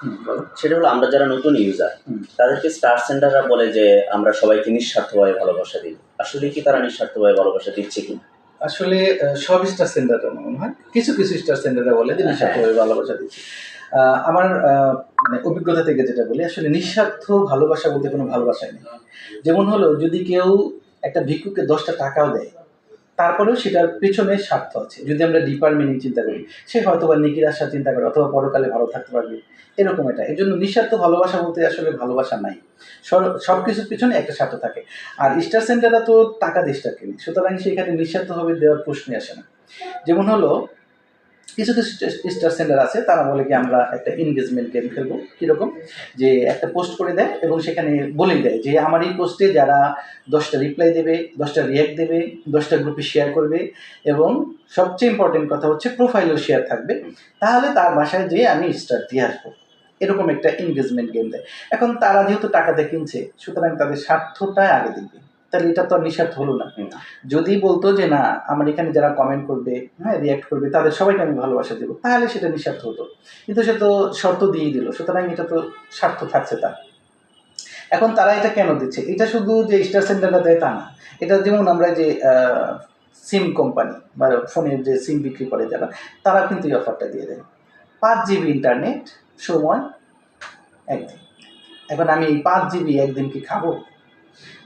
হুম, বলো। সেটা হলো আমরা যারা নতুন ইউজার তাদেরকে স্টার সেন্টাররা বলে যে আমরা সবাইকে নিঃস্বার্থভাবে ভালোবাসা দিই। আসলে কি তারা নিঃস্বার্থভাবে ভালোবাসা দিচ্ছে কি? আসলে সব স্টার সেন্টারটা মনে হয় কিছু কিছু স্টার সেন্টাররা বলে যে নিঃস্বার্থভাবে ভালোবাসা দিচ্ছি। আমার মানে অভিজ্ঞতা থেকে যেটা বলি আসলে নিঃস্বার্থ ভালোবাসা বলতে কোনো ভালোবাসাই নেই। যেমন হলো যদি কেউ একটা ভিক্ষুকে দশটা টাকাও দেয় তারপরেও সেটার পেছনে স্বার্থ আছে। যদি আমরা ডিপার মিনিং চিন্তা করি, সে হয়তো বা নিকির আশা চিন্তা করে, অথবা পরকালে ভালো থাকতে পারবে। এরকম এটা। এই জন্য নিঃস্বার্থ ভালোবাসা বলতে আসলে ভালোবাসা নাই। সব কিছুর পিছনে একটা স্বার্থ থাকে। আর স্টার সেন্টাররা তো টাকা স্টার কিনে। সুতরাং সেখানে নিঃস্বার্থভাবে দেওয়ার প্রশ্নই আসে না। যেমন হলো কিছু কিছু স্টার সেন্টার আছে, তারা বলে কি আমরা একটা এনগেজমেন্ট গেম খেলব। কীরকম? যে একটা পোস্ট করে দেয় এবং সেখানে বলেই দেয় যে আমার এই পোস্টে যারা দশটা রিপ্লাই দেবে, দশটা রিয়াক্ট দেবে, দশটা গ্রুপে শেয়ার করবে এবং সবচেয়ে ইম্পর্টেন্ট কথা হচ্ছে প্রোফাইলও শেয়ার থাকবে। তাহলে তার বাসায় যেয়ে আমি স্টার দিয়ে আসব। এরকম একটা এনগেজমেন্ট গেম দেয়। এখন তারা যেহেতু টাকাতে কিনছে, সুতরাং তাদের স্বার্থটা আগে দেখবে। তাহলে এটা তো আর নিঃস্বার্থ হলো না। যদি বলতো যে না আমার এখানে যারা কমেন্ট করবে হ্যাঁ রিয়াক্ট করবে তাদের সবাইকে আমি ভালোবাসা দেবো তাহলে সেটা নিঃস্বার্থ হতো। কিন্তু সে তো শর্ত দিয়ে দিল সুতরাং এটা তো স্বার্থ থাকছে তার। এখন তারা এটা কেন দিচ্ছে? এটা শুধু যে স্টার সেন্টারটা দেয় তা না। এটা যেমন আমরা যে সিম কোম্পানি বা ফোনের যে সিম বিক্রি করে যারা তারা কিন্তু এই অফারটা দিয়ে দেয়। পাঁচ জিবি ইন্টারনেট সময় একদিন। এখন আমি এই পাঁচ জিবি একদিন কি খাব?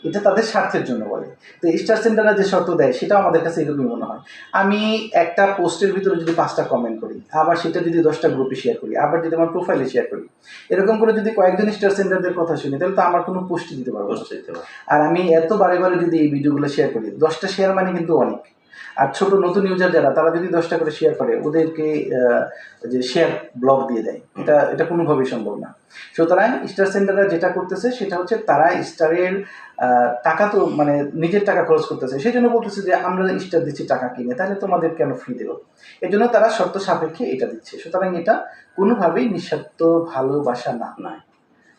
এটা তাদের স্বার্থের জন্য বলে। তো স্টার সেন্টাররা যে শর্ত দেয় সেটা আমাদের কাছে এরকমই মনে হয়। আমি একটা পোস্টের ভিতরে যদি পাঁচটা কমেন্ট করি আবার সেটা যদি দশটা গ্রুপে শেয়ার করি আবার যদি আমার প্রোফাইলে শেয়ার করি এরকম করে যদি কয়েকজন স্টার সেন্টারদের কথা শুনি তাহলে তো আমার কোনো পোস্টই দিতে পারব না। দিতে পারব। আর আমি এত বারে বারে যদি এই ভিডিওগুলো শেয়ার করি দশটা শেয়ার মানে কিন্তু অনেক। আর ছোট নতুন ইউজার যারা, তারা যদি দশটা করে শেয়ার করে, ওদেরকে যে শেয়ার ব্লক দিয়ে দেয়। এটা এটা কোনোভাবেই সম্ভব না। সুতরাং স্টার সেন্টাররা যেটা করতেছে, সেটা হচ্ছে তারা স্টারের টাকা তো মানে নিজের টাকা খরচ করতেছে। সেই জন্য বলতেছে যে, আমরা স্টার দিচ্ছি টাকা কিনে, তাহলে তোমাদের কেন ফ্রি দেবো এই জন্য তারা শর্ত সাপেক্ষে এটা দিচ্ছে। সুতরাং এটা কোনোভাবেই নিঃস্বার্থ ভালোবাসা না, নয়।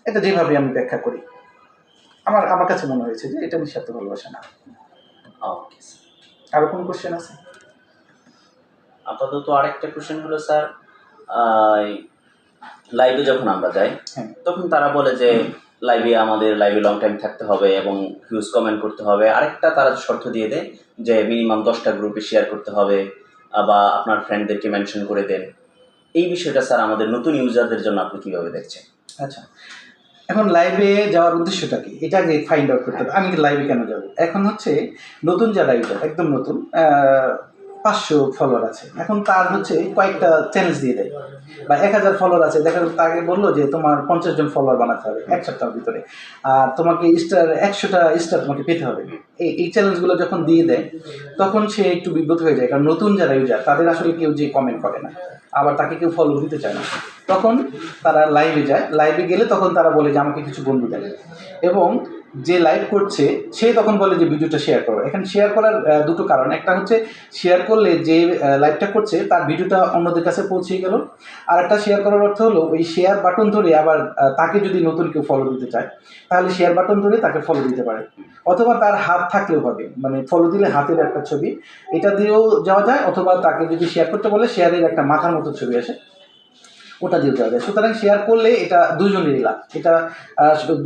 এটা যেভাবে আমি ব্যাখ্যা করি। আমার আমার কাছে মনে হয়েছে যে এটা নিঃস্বার্থ ভালোবাসা না। ওকে আরও কোন কোশ্চেন আছে? আপাতত আরেকটা কোশ্চেন হলো স্যার লাইভে যখন আমরা যাই হ্যাঁ। তখন তারা বলে যে লাইভে আমাদের লাইভে লং টাইম থাকতে হবে এবং হিউজ কমেন্ট করতে হবে। আরেকটা তারা শর্ত দিয়ে দেয় যে মিনিমাম দশটা গ্রুপে শেয়ার করতে হবে বা আপনার ফ্রেন্ডদেরকে মেনশন করে দেন। এই বিষয়টা স্যার আমাদের নতুন ইউজারদের জন্য আপনি কীভাবে দেখছেন? আচ্ছা। এখন লাইভে যাওয়ার উদ্দেশ্যটা কি? এটা আগে ফাইন্ড আউট করতে হবে। আমি লাইভে কেন যাব? এখন হচ্ছে নতুন যারা ইউজার একদম নতুন পাঁচশো ফলোয়ার আছে। এখন তার হচ্ছে কয়েকটা চ্যালেঞ্জ দিয়ে দেয়। বা এক হাজার ফলোয়ার আছে। দেখা তাকে বলল যে তোমার পঞ্চাশ জন ফলোয়ার বানাতে হবে এক সপ্তাহের ভিতরে। আর তোমাকে স্টার একশোটা স্টার তোমাকে পেতে হবে। এই এই চ্যালেঞ্জগুলো যখন দিয়ে দেয়, তখন সে একটু বিব্রত হয়ে যায়। কারণ নতুন যারা ইউজার তাদের আসলে কেউ যে কমেন্ট করে না। আবার তাকে কেউ ফলো দিতে চায় না। তখন তারা লাইভে যায়। লাইভে গেলে তখন তারা বলে যে, আমাকে কিছু বন্ধু দেয় এবং যে লাইভ করছে, সে তখন বলে যে, ভিডিওটা শেয়ার করো। এখানে শেয়ার করার দুটো কারণ। একটা হচ্ছে শেয়ার করলে যে লাইভটা করছে, তার ভিডিওটা অন্যদের কাছে পৌঁছে গেল। আর একটা শেয়ার করার অর্থ হলো, ওই শেয়ার বাটন ধরে আবার তাকে যদি নতুন কেউ ফলো দিতে চায়, তাহলে শেয়ার বাটন ধরে তাকে ফলো দিতে পারে। অথবা তার হাত থাকলেও হবে। মানে ফলো দিলে হাতের একটা ছবি। এটা দিয়েও যাওয়া যায়, অথবা তাকে যদি শেয়ার করতে বলে শেয়ারের একটা মাথার মতো ছবি আসে। ওটা দিতে যায় সুতরাং শেয়ার করলে এটা দুজনেরই লাভ। এটা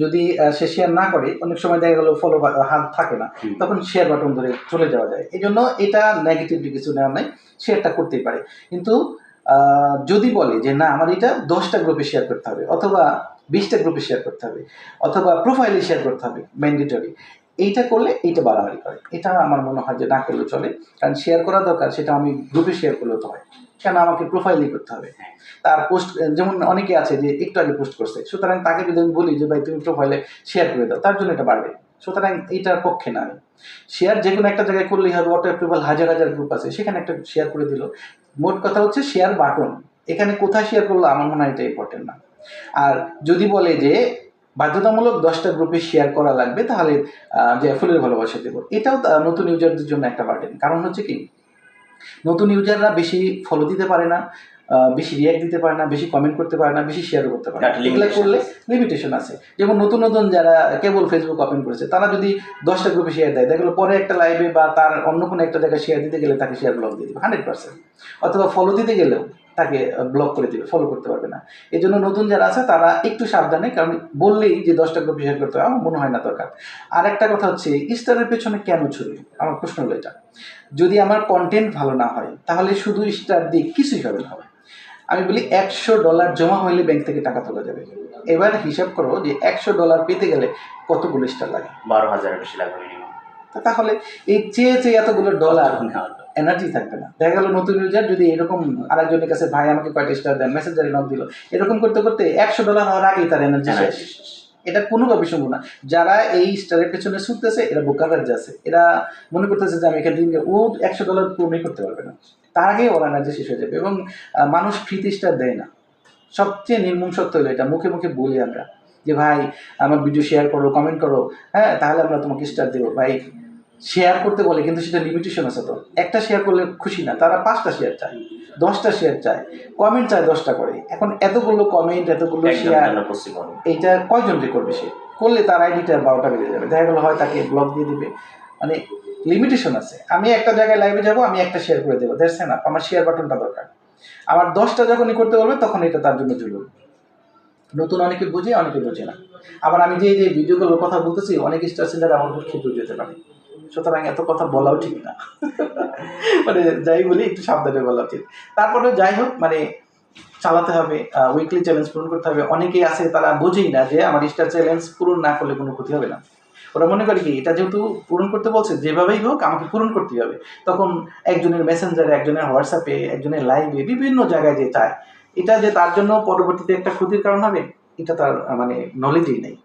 যদি সে শেয়ার না করে অনেক সময় দেখা গেল ফলো হাত থাকে না তখন শেয়ার বাটন ধরে চলে যাওয়া যায়। এই জন্য এটা নেগেটিভলি কিছু নেওয়ার নাই শেয়ারটা করতেই পারে। কিন্তু যদি বলে যে না আমার এটা দশটা গ্রুপে শেয়ার করতে হবে অথবা বিশটা গ্রুপে শেয়ার করতে হবে অথবা প্রোফাইলে শেয়ার করতে হবে ম্যান্ডেটরি এইটা করলে এইটা বাড়াবাড়ি করে। এটা আমার মনে হয় যে না করলে চলে। কারণ শেয়ার করা দরকার সেটা আমি গ্রুপে শেয়ার করলেও তো হয়। কেন আমাকে প্রোফাইলই করতে হবে? তার পোস্ট যেমন অনেকে আছে যে একটু আগে পোস্ট করছে সুতরাং তাকে যদি আমি বলি যে ভাই তুমি প্রোফাইলে শেয়ার করে দাও তার জন্য এটা বাড়বে। সুতরাং এইটার পক্ষে না। আমি শেয়ার যে কোনো একটা জায়গায় করলেই হবে অটো অ্যাপ্রুভাল হাজার হাজার গ্রুপ আছে সেখানে একটা শেয়ার করে দিল। মোট কথা হচ্ছে শেয়ার বাটন এখানে কোথায় শেয়ার করল আমার মনে হয় এটা ইম্পর্টেন্ট না। আর যদি বলে যে বাধ্যতামূলক দশটা গ্রুপে শেয়ার করা লাগবে তাহলে যে ফুলের ভালোবাসা দেবো। এটাও নতুন ইউজারদের জন্য একটা বার্ডেন কারণ হচ্ছে কি নতুন ইউজাররা বেশি ফলো দিতে পারে না বেশি রিয়াক্ট দিতে পারে না বেশি কমেন্ট করতে পারে না বেশি শেয়ার করতে পারে না। এগুলো করলে লিমিটেশন আছে। যেমন নতুন নতুন যারা কেবল ফেসবুক ওপেন করেছে তারা যদি দশটা গ্রুপে শেয়ার দেয় দেখল পরে একটা লাইভে বা তার অন্য কোনো একটা জায়গায় শেয়ার দিতে গেলে তাকে শেয়ার ব্লক দিয়ে দেবে হান্ড্রেড পার্সেন্ট অথবা ফলো দিতে গেলেও তাকে ব্লক করে দেবে ফলো করতে পারবে না। এই জন্য নতুন যারা আছে তারা একটু সাবধানে কারণ বললেই যে দশটা গ্রুপ শেয়ার করতে হবে আমার মনে হয় না দরকার। আর একটা কথা হচ্ছে স্টারের পেছনে কেন ছুরি? আমার প্রশ্ন হলো এটা। যদি আমার কন্টেন্ট ভালো না হয় তাহলে শুধু স্টার দিয়ে কিছুই হবে না। আমি বলি একশো ডলার জমা হইলে ব্যাংক থেকে টাকা তোলা যাবে। এবার হিসাব করো যে একশো ডলার পেতে গেলে কতগুলো স্টার লাগে? বারো হাজারের বেশি লাগবে তা তাহলে এই চেয়ে চেয়ে এতগুলো ডলার এনার্জি থাকবে না। দেখা গেল নতুন ইউজার যদি এরকম আরেকজনের কাছে ভাই আমাকে কয়টা স্টার দেন? মেসেঞ্জারে নক দিল। এরকম করতে করতে একশো ডলার হওয়ার আগেই তার এনার্জি শেষ। এটা কোনোভাবে সম্ভব না। যারা এই স্টারের পেছনে ছুটতেছে এরা বোকার রাজ্যে আছে এরা মনে করতেছে যে আমি এখান থেকে ও একশো ডলার পূর্ণই করতে পারবে না। তার আগেই ওরা এনার্জি শেষ হয়ে যাবে। এবং মানুষ ফ্রিতে স্টার দেয় না। সবচেয়ে নির্মম সত্য হলো এটা। মুখে মুখে বলি আমরা যে ভাই আমার ভিডিও শেয়ার করো কমেন্ট করো। হ্যাঁ তাহলে আমরা তোমাকে স্টার দেবো। ভাই শেয়ার করতে বলে কিন্তু সেটা লিমিটেশন আছে তো। একটা শেয়ার করলে খুশি না তারা পাঁচটা শেয়ার চায় দশটা শেয়ার চায় কমেন্ট চায় দশটা করে। এখন এতগুলো কমেন্ট এতগুলো শেয়ার এইটা কয়জনকে করবে সে? করলে তার আইডিটা বারোটা বেড়ে যাবে। দেখা গেলো হয় তাকে ব্লক দিয়ে দিবে। মানে লিমিটেশন আছে। আমি একটা জায়গায় লাইভে যাব আমি একটা শেয়ার করে দেবো। দেখছে না আমার শেয়ার বাটনটা দরকার। আমার দশটা যখনই করতে বলবে তখন এটা তার জন্য জুলুম নতুন অনেকে বুঝে অনেকে বোঝে না। আবার আমি যে যে ভিডিওগুলোর কথা বলতেছি অনেক স্টার সিন্ডার আমার উপর খেতে যেতে পারে। সুতরাং এত কথা বলাও ঠিক না। মানে যাই বলি, একটু সাবধানে বলা উচিত। তারপরে যাই হোক মানে চালাতে হবে উইকলি চ্যালেঞ্জ পূরণ করতে হবে। অনেকেই আছে, তারা বোঝেই না যে আমার স্টার চ্যালেঞ্জ পূরণ না করলে কোনো ক্ষতি হবে না। ওরা মনে করে কি, এটা যেহেতু পূরণ করতে বলছে, যেভাবেই হোক আমাকে পূরণ করতেই হবে। তখন একজনের মেসেঞ্জারে একজনের হোয়াটসঅ্যাপে একজনের লাইভে বিভিন্ন জায়গায় যে চায়, এটা যে তার জন্য পরবর্তীতে একটা ক্ষতির কারণ হবে, এটা তার মানে নলেজই নেই।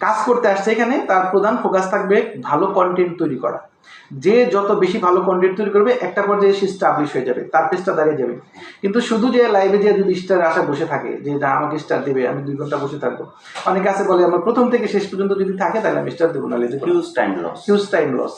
কাজ করতে আসছে এখানে তার প্রধান ফোকাস থাকবে ভালো কন্টেন্ট তৈরি করা। যে যত বেশি ভালো কন্টেন্ট তৈরি করবে একটা পর্যায়ে সে স্টাবলিশ হয়ে যাবে তার পেজটা দাঁড়িয়ে যাবে। কিন্তু শুধু যে লাইভে যে যদি স্টার আসা বসে থাকে যে না আমাকে স্টার দেবে আমি দুই ঘণ্টা বসে থাকব। অনেকে আছে বলে আমার প্রথম থেকে শেষ পর্যন্ত যদি থাকে তাহলে আমি স্টার দেবো না। Huge time loss huge time loss